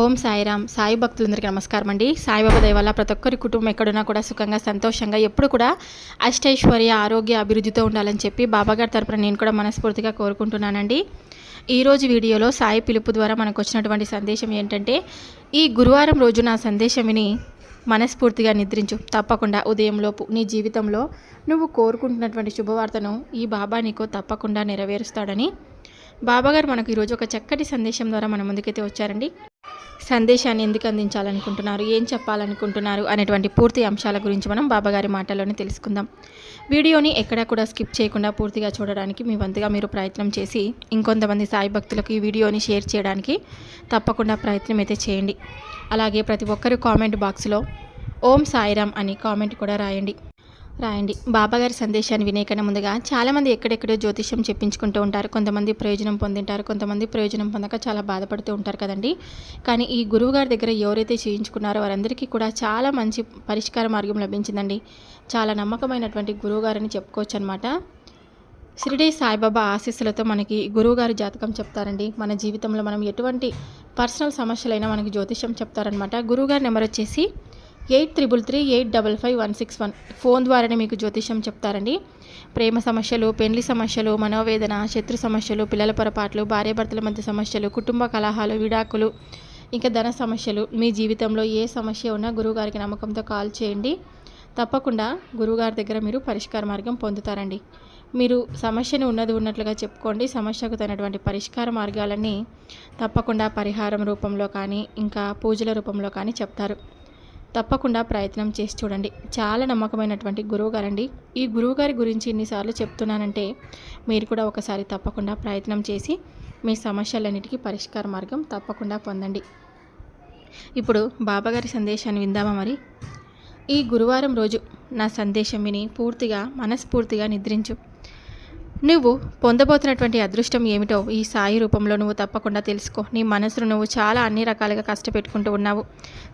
ఓం సాయిరామ్ సాయి భక్తులందరికీ నమస్కారం అండి. సాయిబాబా దయవల్ల ప్రతి ఒక్కరి కుటుంబం ఎక్కడున్నా కూడా సుఖంగా సంతోషంగా ఎప్పుడు కూడా అష్టైశ్వర్య ఆరోగ్య అభివృద్ధితో ఉండాలని చెప్పి బాబాగారి తరపున నేను కూడా మనస్ఫూర్తిగా కోరుకుంటున్నానండి. ఈరోజు వీడియోలో సాయి పిలుపు ద్వారా మనకు వచ్చినటువంటి సందేశం ఏంటంటే ఈ గురువారం రోజు నా సందేశం విని మనస్ఫూర్తిగా నిద్రించు. తప్పకుండా ఉదయంలోపు నీ జీవితంలో నువ్వు కోరుకుంటున్నటువంటి శుభవార్తను ఈ బాబా నీకు తప్పకుండా నెరవేరుస్తాడని బాబాగారు మనకు ఈరోజు ఒక చక్కటి సందేశం ద్వారా మన ముందుకైతే వచ్చారండి. సందేశాన్ని ఎందుకు అందించాలనుకుంటున్నారు? ఏం చెప్పాలనుకుంటున్నారు? అనేటువంటి పూర్తి అంశాల గురించి మనం బాబాగారి మాటల్లోనే తెలుసుకుందాం. వీడియోని ఎక్కడా కూడా స్కిప్ చేయకుండా పూర్తిగా చూడడానికి మీ వంతుగా మీరు ప్రయత్నం చేసి ఇంకొంతమంది సాయి భక్తులకు ఈ వీడియోని షేర్ చేయడానికి తప్పకుండా ప్రయత్నం అయితే చేయండి. అలాగే ప్రతి ఒక్కరు కామెంట్ బాక్స్లో ఓం సాయిరామ్ అని కామెంట్ కూడా రాయండి. రాయండి. బాబాగారి సందేశాన్ని వినేకన్నా ముందుగా చాలామంది ఎక్కడెక్కడో జ్యోతిష్యం చెప్పించుకుంటూ ఉంటారు. కొంతమంది ప్రయోజనం పొందింటారు. కొంతమంది ప్రయోజనం పొందక చాలా బాధపడుతూ ఉంటారు కదండి. కానీ ఈ గురువుగారి దగ్గర ఎవరైతే చేయించుకున్నారో వారందరికీ కూడా చాలా మంచి పరిష్కార మార్గం లభించిందండి. చాలా నమ్మకమైనటువంటి గురువుగారని చెప్పుకోవచ్చు అనమాట షిరిడి సాయిబాబా ఆశీస్సులతో మనకి గురువుగారు జాతకం చెప్తారండి. మన జీవితంలో మనం ఎటువంటి పర్సనల్ సమస్యలైనా మనకి జ్యోతిష్యం చెప్తారనమాట గురువుగారి నెంబర్ వచ్చేసి eight triple three eight double five one six one phone ద్వారానే మీకు జ్యోతిష్యం చెప్తారండి. ప్రేమ సమస్యలు పెళ్ళి సమస్యలు మనోవేదన శత్రు సమస్యలు పిల్లల పొరపాట్లు భార్యాభర్తల మధ్య సమస్యలు కుటుంబ కలహాలు విడాకులు ఇంకా ధన సమస్యలు మీ జీవితంలో ఏ సమస్య ఉన్నా గురువుగారికి నమ్మకంతో కాల్ చేయండి. తప్పకుండా గురువుగారి దగ్గర మీరు పరిష్కార మార్గం పొందుతారండి. మీరు సమస్యను ఉన్నది ఉన్నట్లుగా చెప్పుకోండి. సమస్యకు తగినటువంటి పరిష్కార మార్గాలన్నీ తప్పకుండా పరిహారం రూపంలో కానీ ఇంకా పూజల రూపంలో కానీ చెప్తారు. తప్పకుండా ప్రయత్నం చేసి చూడండి. చాలా నమ్మకమైనటువంటి గురువుగారండి. ఈ గురువుగారి గురించి ఎన్నిసార్లు చెప్తున్నానంటే మీరు కూడా ఒకసారి తప్పకుండా ప్రయత్నం చేసి మీ సమస్యలన్నిటికీ పరిష్కార మార్గం తప్పకుండా పొందండి. ఇప్పుడు బాబాగారి సందేశాన్ని విందామా మరి? ఈ గురువారం రోజు నా సందేశం విని పూర్తిగా మనస్ఫూర్తిగా నిద్రించు. నువ్వు పొందబోతున్నటువంటి అదృష్టం ఏమిటో ఈ సాయి రూపంలో నువ్వు తప్పకుండా తెలుసుకో. నీ మనసును నువ్వు చాలా అన్ని రకాలుగా కష్టపెట్టుకుంటూ ఉన్నావు.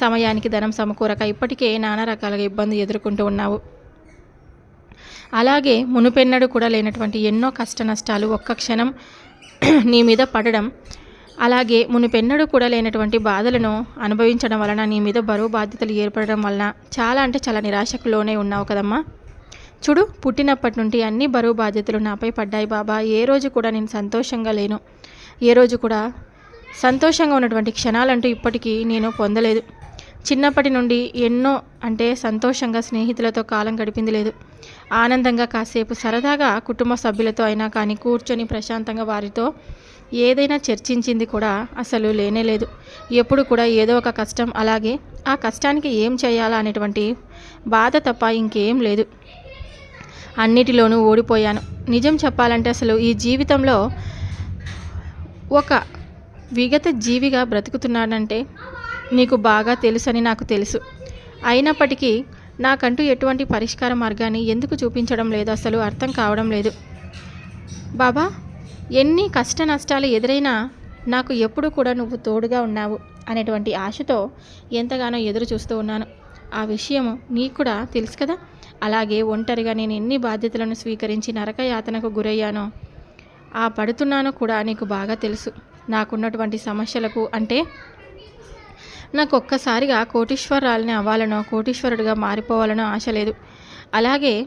సమయానికి ధనం సమకూరక ఇప్పటికే నానా రకాలుగా ఇబ్బంది ఎదుర్కొంటూ ఉన్నావు. అలాగే మునుపెన్నడు కూడా లేనటువంటి ఎన్నో కష్ట నష్టాలు ఒక్క క్షణం నీ మీద పడడం అలాగే మునుపెన్నడు కూడా లేనటువంటి బాధలను అనుభవించడం వలన నీ మీద బరువు బాధ్యతలు ఏర్పడడం వలన చాలా అంటే చాలా నిరాశకు లోనే ఉన్నావు కదమ్మా. చూడు పుట్టినప్పటి నుండి అన్ని బరువు బాధ్యతలు నాపై పడ్డాయి బాబా. ఏ రోజు కూడా నేను సంతోషంగా లేను. ఏ రోజు కూడా సంతోషంగా ఉన్నటువంటి క్షణాలంటూ ఇప్పటికీ నేను పొందలేదు. చిన్నప్పటి నుండి ఎన్నో అంటే సంతోషంగా స్నేహితులతో కాలం గడిపింది లేదు. ఆనందంగా కాసేపు సరదాగా కుటుంబ సభ్యులతో అయినా కానీ కూర్చొని ప్రశాంతంగా వారితో ఏదైనా చర్చించింది కూడా అసలు లేనే లేదు. ఎప్పుడు కూడా ఏదో ఒక కష్టం అలాగే ఆ కష్టానికి ఏం చేయాలా అనేటువంటి బాధ తప్ప ఇంకేం లేదు. అన్నిటిలోనూ ఓడిపోయాను. నిజం చెప్పాలంటే అసలు ఈ జీవితంలో ఒక విగత జీవిగా బ్రతుకుతున్నాడంటే నీకు బాగా తెలుసని నాకు తెలుసు. అయినప్పటికీ నాకంటూ ఎటువంటి పరిష్కార మార్గాన్ని ఎందుకు చూపించడం లేదు అసలు అర్థం కావడం లేదు. బాబా ఎన్ని కష్ట నష్టాలు ఎదురైనా నాకు ఎప్పుడు కూడా నువ్వు తోడుగా ఉన్నావు అనేటువంటి ఆశతో ఎంతగానో ఎదురు చూస్తూ ఉన్నాను. ఆ విషయం నీకు కూడా తెలుసు కదా? అలాగే ఒంటరిగా నేను ఎన్ని బాధ్యతలను స్వీకరించి నరకయాతనకు గురయ్యానో ఆ పడుతున్నానో కూడా నీకు బాగా తెలుసు. నాకున్నటువంటి సమస్యలకు అంటే నాకు ఒక్కసారిగా కోటీశ్వరాలని అవ్వాలనో కోటీశ్వరుడిగా మారిపోవాలనో ఆశ లేదు. అలాగే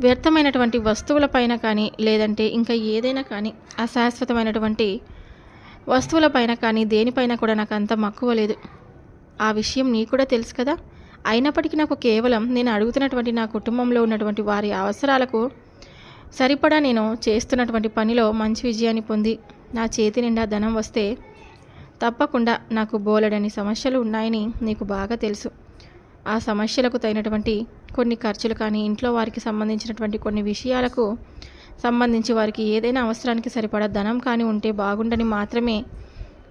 వ్యర్థమైనటువంటి వస్తువులపైన కానీ లేదంటే ఇంకా ఏదైనా కానీ అశాశ్వతమైనటువంటి వస్తువులపైన కానీ దేనిపైన కూడా నాకు అంత మక్కువ లేదు. ఆ విషయం నీకు కూడా తెలుసు కదా? అయినప్పటికీ నాకు కేవలం నేను అడుగుతున్నటువంటి నా కుటుంబంలో ఉన్నటువంటి వారి అవసరాలకు సరిపడా నేను చేస్తున్నటువంటి పనిలో మంచి విజయాన్ని పొంది నా చేతి నిండా ధనం వస్తే తప్పకుండా నాకు బోలెడని సమస్యలు ఉన్నాయని నీకు బాగా తెలుసు. ఆ సమస్యలకు తగినటువంటి కొన్ని ఖర్చులు కానీ ఇంట్లో వారికి సంబంధించినటువంటి కొన్ని విషయాలకు సంబంధించి వారికి ఏదైనా అవసరానికి సరిపడా ధనం కానీ ఉంటే బాగుండని మాత్రమే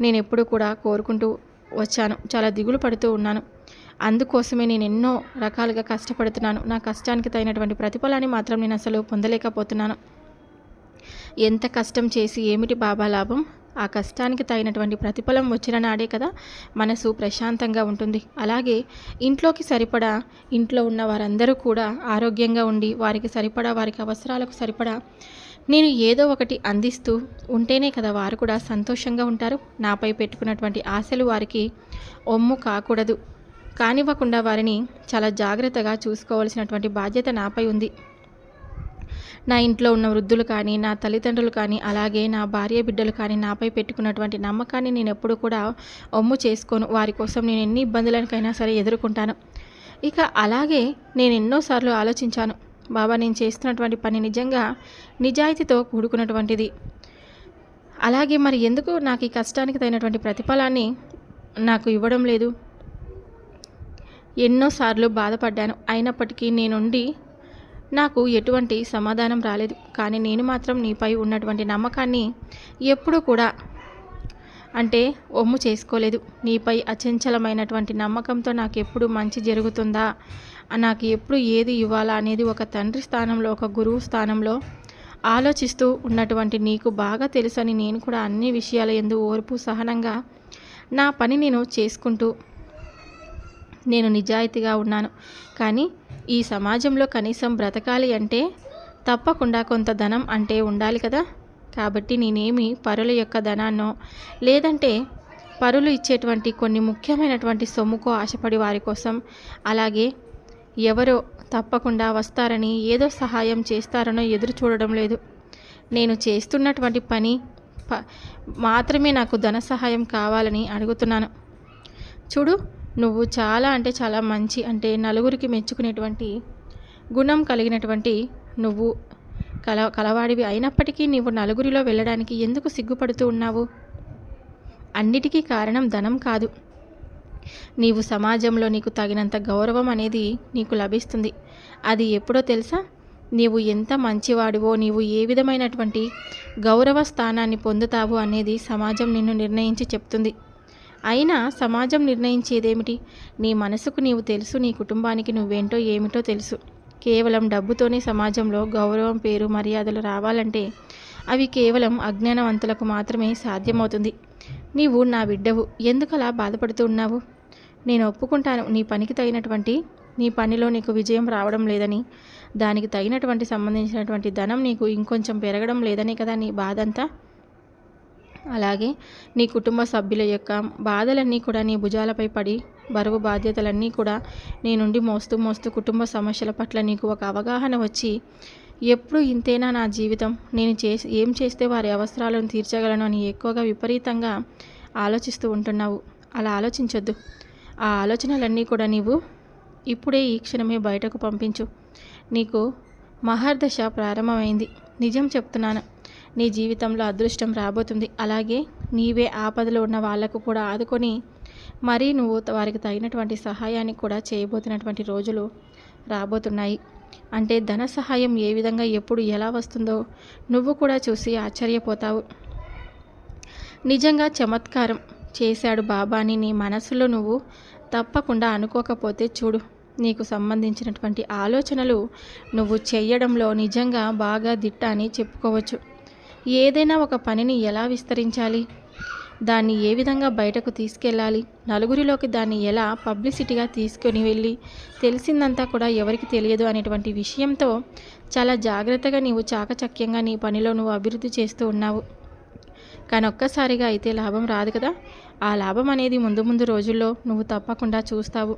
నేను ఎప్పుడూ కూడా కోరుకుంటూ వచ్చాను. చాలా దిగులు పడుతూ ఉన్నాను. అందుకోసమే నేను ఎన్నో రకాలుగా కష్టపడుతున్నాను. నా కష్టానికి తగినటువంటి ప్రతిఫలాన్ని మాత్రం నేను అసలు పొందలేకపోతున్నాను. ఎంత కష్టం చేసి ఏమిటి బాబా లాభం? ఆ కష్టానికి తగినటువంటి ప్రతిఫలం వచ్చిన నాడే కదా మనసు ప్రశాంతంగా ఉంటుంది. అలాగే ఇంట్లోకి సరిపడా ఇంట్లో ఉన్న వారందరూ కూడా ఆరోగ్యంగా ఉండి వారికి సరిపడా వారికి అవసరాలకు సరిపడా నేను ఏదో ఒకటి అందిస్తూ ఉంటేనే కదా వారు కూడా సంతోషంగా ఉంటారు. నాపై పెట్టుకున్నటువంటి ఆశలు వారికి ఒమ్ము కాకూడదు. కానివ్వకుండా వారిని చాలా జాగ్రత్తగా చూసుకోవాల్సినటువంటి బాధ్యత నాపై ఉంది. నా ఇంట్లో ఉన్న వృద్ధులు కానీ నా తల్లిదండ్రులు కానీ అలాగే నా భార్య బిడ్డలు కానీ నాపై పెట్టుకున్నటువంటి నమ్మకాన్ని నేను ఎప్పుడు కూడా ఒమ్ము చేసుకోను. వారి కోసం నేను ఎన్ని ఇబ్బందులకైనా సరే ఎదుర్కొంటాను. ఇక అలాగే నేను ఎన్నోసార్లు ఆలోచించాను. బాబా నేను చేస్తున్నటువంటి పని నిజంగా నిజాయితీతో కూడుకున్నటువంటిది. అలాగే మరి ఎందుకు నాకు ఈ కష్టానికి తగినటువంటి ప్రతిఫలాన్ని నాకు ఇవ్వడం లేదు? ఎన్నోసార్లు బాధపడ్డాను. అయినప్పటికీ నేనుండి నాకు ఎటువంటి సమాధానం రాలేదు. కానీ నేను మాత్రం నీపై ఉన్నటువంటి నమ్మకాన్ని ఎప్పుడూ కూడా అంటే ఒమ్ము చేసుకోలేదు. నీపై అచంచలమైనటువంటి నమ్మకంతో నాకు ఎప్పుడు మంచి జరుగుతుందా? నాకు ఎప్పుడు ఏది ఇవ్వాలా అనేది ఒక తండ్రి స్థానంలో ఒక గురువు స్థానంలో ఆలోచిస్తూ ఉన్నటువంటి నీకు బాగా తెలుసని నేను కూడా అన్ని విషయాల ఎందు ఓర్పు సహనంగా నా పని నేను చేసుకుంటూ నేను నిజాయితీగా ఉన్నాను. కానీ ఈ సమాజంలో కనీసం బ్రతకాలి అంటే తప్పకుండా కొంత ధనం అంటే ఉండాలి కదా? కాబట్టి నేనేమి పరుల యొక్క ధనాన్నో లేదంటే పరులు ఇచ్చేటువంటి కొన్ని ముఖ్యమైనటువంటి సొమ్ముకో ఆశపడి వారి కోసం అలాగే ఎవరో తప్పకుండా వస్తారని ఏదో సహాయం చేస్తారనో ఎదురు చూడడం లేదు. నేను చేస్తున్నటువంటి పని ప మాత్రమే నాకు ధన సహాయం కావాలని అడుగుతున్నాను. చూడు నువ్వు చాలా అంటే చాలా మంచి అంటే నలుగురికి మెచ్చుకునేటువంటి గుణం కలిగినటువంటి నువ్వు కల కలవాడివి. అయినప్పటికీ నీవు నలుగురిలో వెళ్ళడానికి ఎందుకు సిగ్గుపడుతూ ఉన్నావు? అన్నిటికీ కారణం ధనం కాదు. నీవు సమాజంలో నీకు తగినంత గౌరవం అనేది నీకు లభిస్తుంది. అది ఎప్పుడో తెలుసా? నీవు ఎంత మంచివాడివో నీవు ఏ విధమైనటువంటి గౌరవ స్థానాన్ని పొందుతావు అనేది సమాజం నిన్ను నిర్ణయించి చెప్తుంది. అయినా సమాజం నిర్ణయించేదేమిటి? నీ మనసుకు నీవు తెలుసు నీ కుటుంబానికి నువ్వేంటో ఏమిటో తెలుసు. కేవలం డబ్బుతోనే సమాజంలో గౌరవం పేరు మర్యాదలు రావాలంటే అవి కేవలం అజ్ఞానవంతులకు మాత్రమే సాధ్యమవుతుంది. నీవు నా బిడ్డవు ఎందుకలా బాధపడుతూ ఉన్నావు? నేను ఒప్పుకుంటాను నీ పనికి తగినటువంటి నీ పనిలో నీకు విజయం రావడం లేదని దానికి తగినటువంటి సంబంధించినటువంటి ధనం నీకు ఇంకొంచెం పెరగడం లేదని కదా నీ బాధంతా? అలాగే నీ కుటుంబ సభ్యుల యొక్క బాధలన్నీ కూడా నీ భుజాలపై పడి బరువు బాధ్యతలన్నీ కూడా నీ నుండి మోస్తూ మోస్తూ కుటుంబ సమస్యల పట్ల నీకు ఒక అవగాహన వచ్చి ఎప్పుడు ఇంతేనా నా జీవితం? నేను చేసి ఏం చేస్తే వారి అవసరాలను తీర్చగలను అని ఎక్కువగా విపరీతంగా ఆలోచిస్తూ ఉంటున్నావు. అలా ఆలోచించొద్దు. ఆ ఆలోచనలన్నీ కూడా నీవు ఇప్పుడే ఈ క్షణమే బయటకు పంపించు. నీకు మహర్దశ ప్రారంభమైంది. నిజం చెప్తున్నాను. నీ జీవితంలో అదృష్టం రాబోతుంది. అలాగే నీవే ఆపదలో ఉన్న వాళ్ళకు కూడా ఆదుకొని మరీ నువ్వు వారికి తగినటువంటి సహాయాన్ని కూడా చేయబోతున్నటువంటి రోజులు రాబోతున్నాయి. అంటే ధన సహాయం ఏ విధంగా ఎప్పుడు ఎలా వస్తుందో నువ్వు కూడా చూసి ఆశ్చర్యపోతావు. నిజంగా చమత్కారం చేశాడు బాబాని. నీ మనసులో నువ్వు తప్పకుండా అనుకోకపోతే చూడు నీకు సంబంధించినటువంటి ఆలోచనలు నువ్వు చేయడంలో నిజంగా బాగా దిట్ట అని చెప్పుకోవచ్చు. ఏదైనా ఒక పనిని ఎలా విస్తరించాలి? దాన్ని ఏ విధంగా బయటకు తీసుకెళ్ళాలి? నలుగురిలోకి దాన్ని ఎలా పబ్లిసిటీగా తీసుకొని వెళ్ళి? తెలిసిందంతా కూడా ఎవరికి తెలియదు అనేటువంటి విషయంతో చాలా జాగ్రత్తగా నీవు చాకచక్యంగా నీ పనిలో నువ్వు అభివృద్ధి చేస్తూ ఉన్నావు. కానీ ఒక్కసారిగా అయితే లాభం రాదు కదా? ఆ లాభం అనేది ముందు ముందు రోజుల్లో నువ్వు తప్పకుండా చూస్తావు.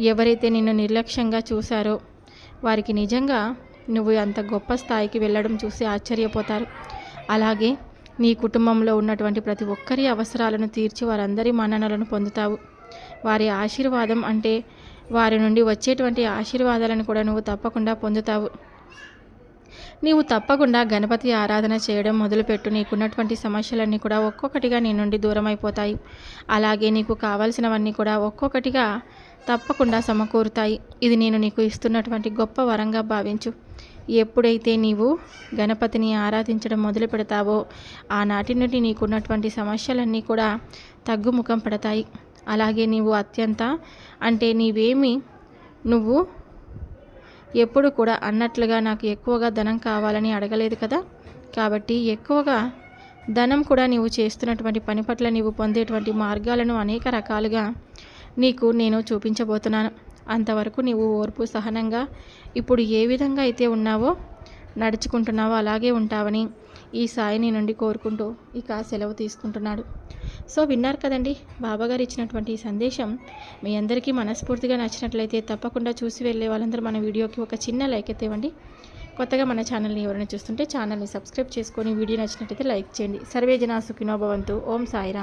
ఎవరైతే నిన్ను నిర్లక్ష్యంగా చూశారో వారికి నిజంగా నువ్వు అంత గొప్ప స్థాయికి వెళ్ళడం చూసి ఆశ్చర్యపోతారు. అలాగే నీ కుటుంబంలో ఉన్నటువంటి ప్రతి ఒక్కరి అవసరాలను తీర్చి వారందరి మన్ననలను పొందుతావు. వారి ఆశీర్వాదం అంటే వారి నుండి వచ్చేటువంటి ఆశీర్వాదాలను కూడా నువ్వు తప్పకుండా పొందుతావు. నీవు తప్పకుండా గణపతి ఆరాధన చేయడం మొదలుపెట్టు. నీకున్నటువంటి సమస్యలన్నీ కూడా ఒక్కొక్కటిగా నీ నుండి దూరం అయిపోతాయి అలాగే నీకు కావాల్సినవన్నీ కూడా ఒక్కొక్కటిగా తప్పకుండా సమకూరుతాయి. ఇది నేను నీకు ఇస్తున్నటువంటి గొప్ప వరంగా భావించు. ఎప్పుడైతే నీవు గణపతిని ఆరాధించడం మొదలు పెడతావో ఆనాటి నుండి నీకున్నటువంటి సమస్యలన్నీ కూడా తగ్గుముఖం పడతాయి. అలాగే నీవు అత్యంత అంటే నీవేమి నువ్వు ఎప్పుడు కూడా అన్నట్లుగా నాకు ఎక్కువగా ధనం కావాలని అడగలేదు కదా? కాబట్టి ఎక్కువగా ధనం కూడా నీవు చేస్తున్నటువంటి పని పట్ల నీవు పొందేటువంటి మార్గాలను అనేక రకాలుగా నీకు నేను చూపించబోతున్నాను. అంతవరకు నీవు ఓర్పు సహనంగా ఇప్పుడు ఏ విధంగా అయితే ఉన్నావో నడుచుకుంటున్నావో అలాగే ఉంటావని ఈ సాయిని నుండి కోరుకుంటూ ఇక సెలవు తీసుకుంటున్నాడు. సో విన్నారు కదండి బాబాగారు ఇచ్చినటువంటి ఈ సందేశం మీ అందరికీ మనస్ఫూర్తిగా నచ్చినట్లయితే తప్పకుండా చూసి వెళ్ళే వాళ్ళందరూ మన వీడియోకి ఒక చిన్న లైక్ అయితే ఇవ్వండి. కొత్తగా మన ఛానల్ని ఎవరైనా చూస్తుంటే ఛానల్ని సబ్స్క్రైబ్ చేసుకొని వీడియో నచ్చినట్లయితే లైక్ చేయండి. సర్వే జనా సుఖినో భవంతు. ఓం సాయిరా